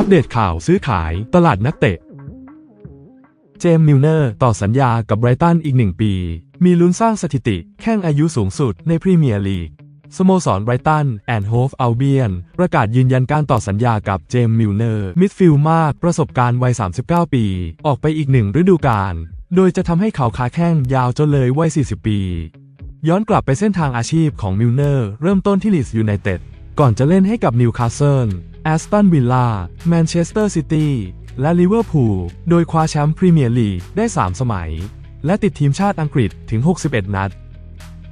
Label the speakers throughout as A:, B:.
A: อัปเดตข่าวซื้อขายตลาดนักเตะ เจมส์มิลเนอร์ต่อสัญญากับไบรตันอีกหนึ่งปี มีลุ้นสร้างสถิติแข่งอายุสูงสุดในพรีเมียร์ลีก สโมสรไบรตันแอนด์โฮฟอัลเบียนประกาศยืนยันการต่อสัญญากับเจมส์มิลเนอร์มิดฟิลด์มากประสบการณ์วัย 39 ปี ออกไปอีกหนึ่งฤดูกาลโดยจะทำให้เขาคาแข้งยาวจนเลยวัย 40 ปี ย้อนกลับไปเส้นทางอาชีพของมิลเนอร์เริ่มต้นที่ลีส์ยูไนเต็ดก่อนจะเล่นให้กับนิวคาสเซิล แอสตันวิลล่า แมนเชสเตอร์ซิตี้ และลิเวอร์พูล โดยคว้าแชมป์พรีเมียร์ลีกได้ 3 สมัย และติดทีมชาติอังกฤษถึง 61 นัด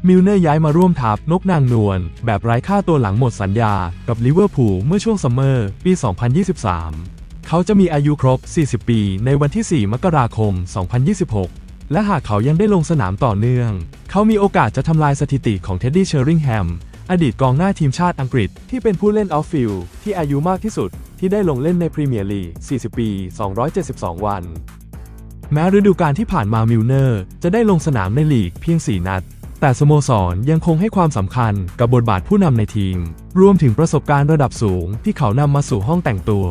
A: มิลเนอร์ย้ายมาร่วมทัพนกนางนวล แบบไร้ค่าตัวหลังหมดสัญญากับลิเวอร์พูลเมื่อช่วงซัมเมอร์ ปี 2023 เขาจะมีอายุครบ 40 ปีในวันที่ 4 มกราคม 2026 และหากเขายังได้ลงสนามต่อเนื่อง เขามีโอกาสจะทำลายสถิติของเท็ดดี้เชอริงแฮม อดีตกองหน้าทีมชาติอังกฤษ ที่เป็นผู้เล่นออฟฟิลที่อายุมากที่สุด ที่ได้ลงเล่นในพรีเมียร์ลีก 40 ปี 272 วัน แม้ฤดูกาลที่ผ่านมามิลเนอร์ จะได้ลงสนามในลีกเพียง 4 นัด แต่สโมสรยังคงให้ความสำคัญกับบทบาทผู้นำในทีม รวมถึงประสบการณ์ระดับสูงที่เขานำมาสู่ห้องแต่งตัว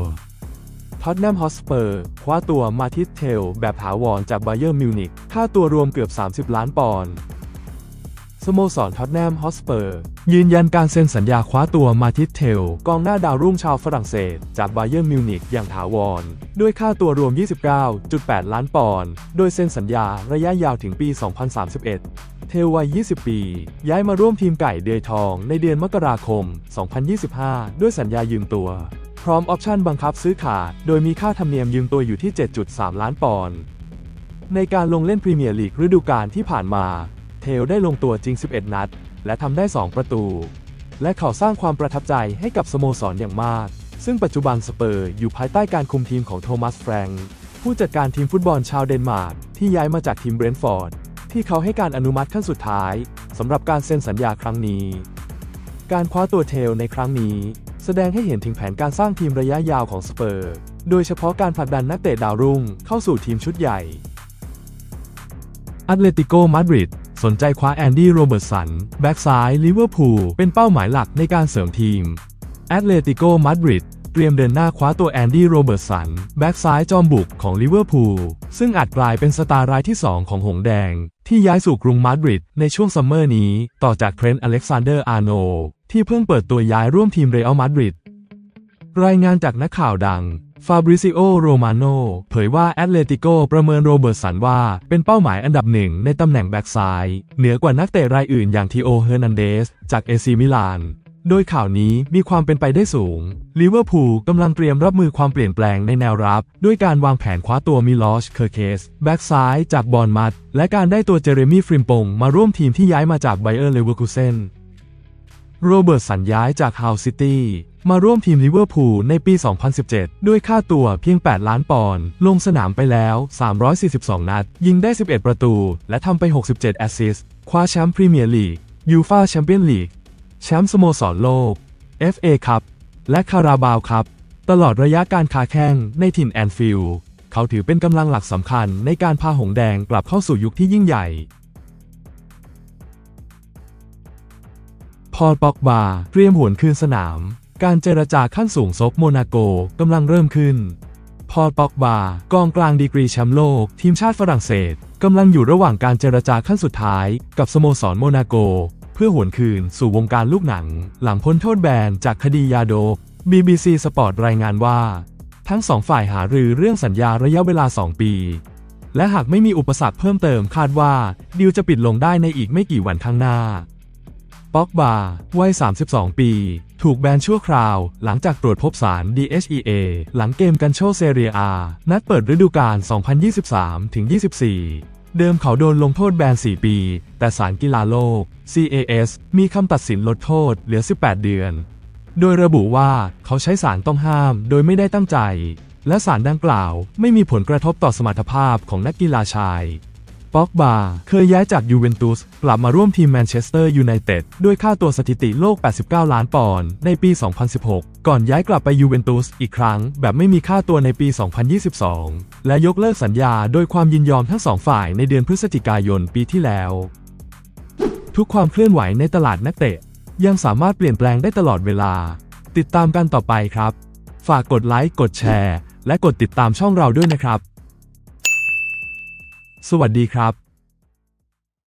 A: ท็อตแนมฮอสเปอร์คว้าตัวมาทิสเทล แบบถาวรจากไบเยอร์มิวนิกค่าตัวรวมเกือบ 30 ล้านปอนด์สโมสรท็อตแนมฮอสเปอร์ ยืนยันการเซ็นสัญญาคว้าตัวมาทิสเทล กองหน้าดาวรุ่งชาวฝรั่งเศส จากไบเยอร์มิวนิกอย่างถาวร ด้วยค่าตัวรวม 29.8 ล้านปอนด์โดยเซ็นสัญญาระยะยาวถึงปี 2031 เทลวัย 20 ปี ย้ายมาร่วมทีมไก่เดยทองในเดือนมกราคม 2025 ด้วยสัญญายืมตัว พร้อมออปชั่นบังคับซื้อขาด โดยมีค่าธรรมเนียมยืมตัวอยู่ที่ 7.3 ล้านปอนด์ในการลงเล่นพรีเมียร์ลีกฤดูกาลที่ผ่านมา เทลได้ลงตัวจริง 11 นัด และทำได้ 2 ประตู และเขาสร้างความประทับใจให้กับสโมสรอย่างมาก ซึ่งปัจจุบันสเปอร์อยู่ภายใต้การคุมทีมของโทมัสแฟรงค์ผู้จัดการทีมฟุตบอลชาวเดนมาร์กที่ย้ายมาจากทีมเบรนท์ฟอร์ดที่เขาให้การอนุมัติขั้นสุดท้ายสำหรับการเซ็นสัญญาครั้งนี้ การคว้าตัวเทลในครั้งนี้ แสดงให้เห็นถึงแผนการสร้างทีมระยะยาวของสเปอร์ โดยเฉพาะการผลักดันนักเตะดาวรุ่งเข้าสู่ทีมชุดใหญ่อตเลติโกมาดริด สนใจคว้าแอนดี้โรเบิร์ตสัน แบ็กซ้ายลิเวอร์พูลเป็นเป้าหมายหลักในการเสริมทีมแอตเลติโกมาดริดเตรียมเดินหน้าคว้าตัวแอนดี้โรเบิร์ตสัน แบ็กซ้ายจอมบุกของลิเวอร์พูลซึ่งอาจกลายเป็นสตาร์รายที่ 2 ของหงแดง ที่ย้ายสู่กรุงมาดริดในช่วงซัมเมอร์นี้ ต่อจากเทรนต์อเล็กซานเดอร์อาร์โนที่เพิ่งเปิดตัวย้ายร่วมทีมเรอัลมาดริดรายงานจากนักข่าวดัง ฟาบริซิโอ โรมาโนเผยว่าแอตเลติโกประเมินโรเบิร์ตสันว่า เป็นเป้าหมายอันดับหนึ่งในตำแหน่งแบ็กซ้าย เหนือกว่านักเตะรายอื่นอย่างทีโอ เฮอร์นันเดส จากเอซีมิลาน โดยข่าวนี้มีความเป็นไปได้สูง ลิเวอร์พูลกำลังเตรียมรับมือความเปลี่ยนแปลงในแนวรับ ด้วยการวางแผนคว้าตัวมิลอช เคอร์เคส แบ็กซ้ายจากบอร์นมัด และการได้ตัวเจเรมี่ฟริมปงมาร่วมทีมที่ย้ายมาจากไบเออร์เลเวอร์คูเซน โรเบิร์ตสันย้ายจากฮาวซิตี้มาร่วมทีมลิเวอร์พูลในปี 2017 ด้วยค่าตัวเพียง 8 ล้านปอนด์ ลงสนามไปแล้ว 342 นัด ยิงได้ 11 ประตู และทำไป 67 แอสซิสต์ คว้าแชมป์พรีเมียร์ลีก ยูฟาแชมเปี้ยนลีก แชมป์สโมสรโลก FA คัพ และคาราบาวคัพ ตลอดระยะการคาแข่งในถิ่นแอนฟิลด์ เขาถือเป็นกำลังหลักสำคัญในการพาหงแดงกลับเข้าสู่ยุคที่ยิ่งใหญ่ พอลปอกบาเตรียมหวนคืนสนาม การเจรจาขั้นสูงซบโมนาโกกำลังเริ่มขึ้น พอลปอกบากองกลางดีกรีแชมป์โลก ทีมชาติฝรั่งเศสกำลังอยู่ระหว่างการเจรจาขั้นสุดท้าย กับสโมสรโมนาโก เพื่อหวนคืนสู่วงการลูกหนัง หลังพ้นโทษแบนจากคดียาโดบ BBC สปอร์ตรายงานว่า ทั้งสองฝ่ายหารือเรื่องสัญญาระยะเวลา 2 ปี และหากไม่มีอุปสรรคเพิ่มเติมคาดว่าดีลจะปิดลงได้ในอีกไม่กี่วันข้างหน้า ป็อกบาวัย 32 ปี ถูกแบนชั่วคราว หลังจากตรวจพบสาร DHEA หลังเกมกันโชเซเรียอานัดเปิดฤดูกาล 2023-24เดิมเขาโดนลงโทษแบน 4 ปี แต่ศาลกีฬาโลก CAS มีคำตัดสินลดโทษเหลือ 18 เดือน โดยระบุว่าเขาใช้สารต้องห้ามโดยไม่ได้ตั้งใจ และสารดังกล่าวไม่มีผลกระทบต่อสมรรถภาพของนักกีฬาชาย ป็อกบาเคยย้ายจากยูเวนตุสกลับมาร่วมทีมแมนเชสเตอร์ยูไนเต็ดด้วยค่าตัวสถิติโลก 89 ล้านปอนด์ในปี 2016 ก่อนย้ายกลับไปยูเวนตุสอีกครั้ง แบบไม่มีค่าตัวในปี 2022 และยกเลิกสัญญาโดยความยินยอมทั้งสองฝ่ายในเดือนพฤศจิกายนปีที่แล้ว ทุกความเคลื่อนไหวในตลาดนักเตะ ยังสามารถเปลี่ยนแปลงได้ตลอดเวลา ติดตามกันต่อไปครับ ฝากกดไลค์กดแชร์ และกดติดตามช่องเราด้วยนะครับ สวัสดีครับ